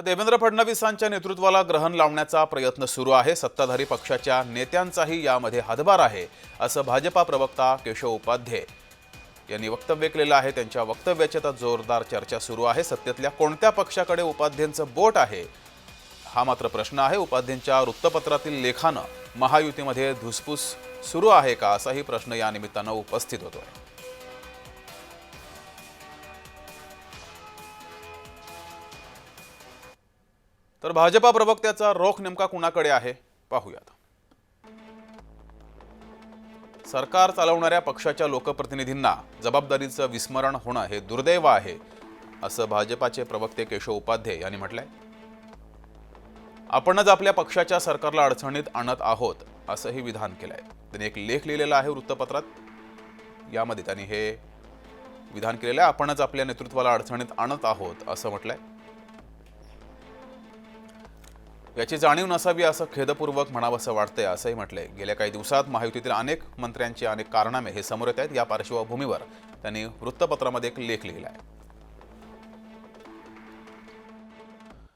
तर देवेंद्र फडणवीसांच्या नेतृत्वाला ग्रहण लावण्याचा प्रयत्न सुरू आहे. सत्ताधारी पक्षाच्या नेत्यांचाही यामध्ये हातभार आहे असं भाजपा प्रवक्ता केशव उपाध्ये यांनी वक्तव्य केलेलं आहे. त्यांच्या वक्तव्याची आता जोरदार चर्चा सुरू आहे. सत्तेतल्या कोणत्या पक्षाकडे उपाध्येंचं बोट आहे हा मात्र प्रश्न आहे. उपाध्येंच्या वृत्तपत्रातील लेखानं महायुतीमध्ये धुसफूस सुरू आहे का असाही प्रश्न या निमित्तानं उपस्थित होतोय. तर भाजपा प्रवक्त्याचा रोख नेमका कुणाकडे आहे? पाहूयात. सरकार चालवणाऱ्या पक्षाच्या लोकप्रतिनिधींना जबाबदारीचं विस्मरण होणं हे दुर्दैव आहे असं भाजपाचे प्रवक्ते केशव उपाध्ये यांनी म्हटलंय. आपणच आपल्या पक्षाच्या सरकारला अडचणीत आणत आहोत असंही विधान केलंय. त्यांनी एक लेख लिहिलेला आहे वृत्तपत्रात. यामध्ये त्यांनी हे विधान केलेलं आहे आपणच आपल्या नेतृत्वाला अडचणीत आणत आहोत असं म्हटलंय. याची जाणीव नसावी असं खेदपूर्वक म्हणावंसं वाटतंय असंही म्हटलंय. गेल्या काही दिवसात महायुतीतील अनेक मंत्र्यांची अनेक कारनामे हे समोर येत आहेत. या पार्श्वभूमीवर त्यांनी वृत्तपत्रामध्ये एक लेख लिहिला आहे